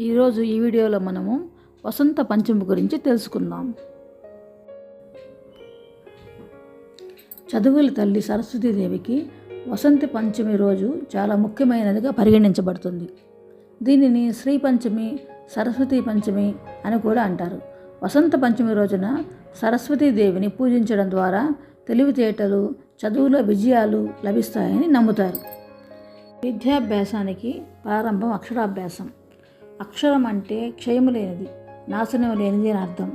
ఈరోజు ఈ వీడియోలో మనము వసంత పంచమి గురించి తెలుసుకుందాం. చదువుల తల్లి సరస్వతీదేవికి వసంత పంచమి రోజు చాలా ముఖ్యమైనదిగా పరిగణించబడుతుంది. దీనిని శ్రీ పంచమి సరస్వతీ పంచమి అని కూడా అంటారు. వసంత పంచమి రోజున సరస్వతీదేవిని పూజించడం ద్వారా తెలివితేటలు చదువులో విజయాలు లభిస్తాయని నమ్ముతారు. విద్యాభ్యాసానికి ప్రారంభం అక్షరాభ్యాసం. అక్షరం అంటే క్షయము లేనిది నాశనం లేనిది అని అర్థం.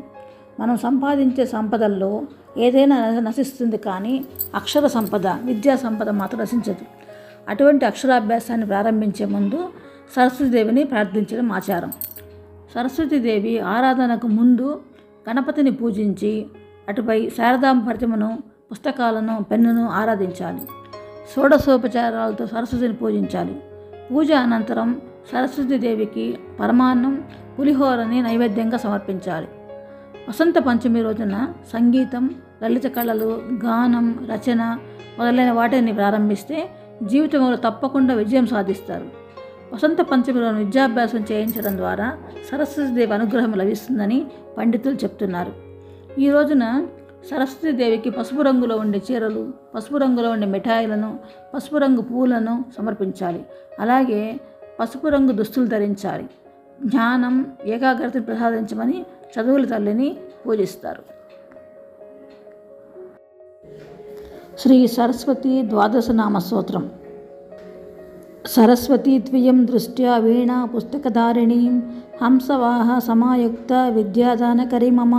మనం సంపాదించే సంపదల్లో ఏదైనా నశిస్తుంది కానీ అక్షర సంపద విద్యా సంపద మాత్రం నశించదు. అటువంటి అక్షరాభ్యాసాన్ని ప్రారంభించే ముందు సరస్వతీదేవిని ప్రార్థించడం ఆచారం. సరస్వతీదేవి ఆరాధనకు ముందు గణపతిని పూజించి అటుపై శారదాంబ ప్రతిమను పుస్తకాలను పెన్నును ఆరాధించాలి. షోడశోపచారాలతో సరస్వతిని పూజించాలి. పూజ అనంతరం సరస్వతీదేవికి పరమాన్నం పులిహోరని నైవేద్యంగా సమర్పించాలి. వసంత పంచమి రోజున సంగీతం లలిత కళలు గానం రచన మొదలైన వాటిని ప్రారంభిస్తే జీవితంలో తప్పకుండా విజయం సాధిస్తారు. వసంత పంచమి రోజున విద్యాభ్యాసం చేయించడం ద్వారా సరస్వతీదేవి అనుగ్రహం లభిస్తుందని పండితులు చెప్తున్నారు. ఈ రోజున సరస్వతీదేవికి పసుపు రంగులో ఉండే చీరలు పసుపు రంగులో ఉండే మిఠాయిలను పసుపు రంగు పూలను సమర్పించాలి. అలాగే పసుపు రంగు దుస్తులు ధరించాలి. జ్ఞానం ఏకాగ్రతను ప్రసాదించమని చదువుల తల్లిని పూజిస్తారు. శ్రీ సరస్వతి ద్వాదశనామ స్తోత్రం సరస్వతీ ద్వియం దృష్ట్యా వీణా పుస్తకధారిణీం హంసవాహ సమాయుక్త విద్యాదానకరి మమ.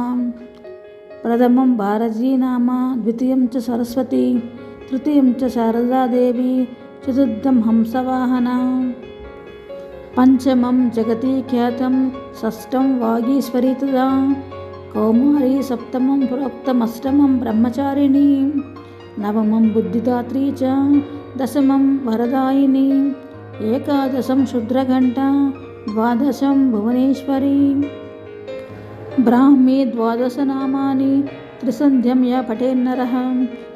ప్రథమం భారతీ నామ ద్వితీయం చ సరస్వతి తృతీయం చ శారదాదేవి చతుర్థం హంసవాహన. పంచమం జగతి ఖ్యాతం షష్టం వాగీశ్వరితదా. కౌమారి సప్తమం ప్రోక్తమష్టమం బ్రహ్మచారిణి. నవమం బుద్ధిదాత్రీ చ దశమం వరదాయిని. ఏకాదశం శుద్రఘంట ద్వాదశం భువనేశ్వరి. బ్రాహ్మీ ద్వాదశ నామాని ద్వాదశనామాని త్రిసంధ్యం య పఠేన్నరः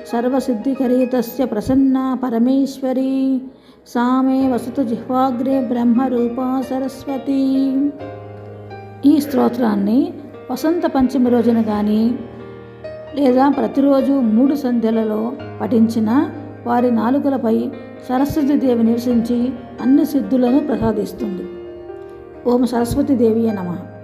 సర్వసిద్ధికరీ తస్య ప్రసన్నా పరమేశ్వరీ. సామే వసతు జిహ్వాగ్రే బ్రహ్మరూపా సరస్వతి. ఈ స్తోత్రాన్ని వసంత పంచమి రోజున కానీ లేదా ప్రతిరోజు మూడు సంధ్యలలో పఠించిన వారి నాలుకలపై సరస్వతీదేవి నివసించి అన్ని సిద్ధులను ప్రసాదిస్తుంది. ఓం సరస్వతీదేవి నమః.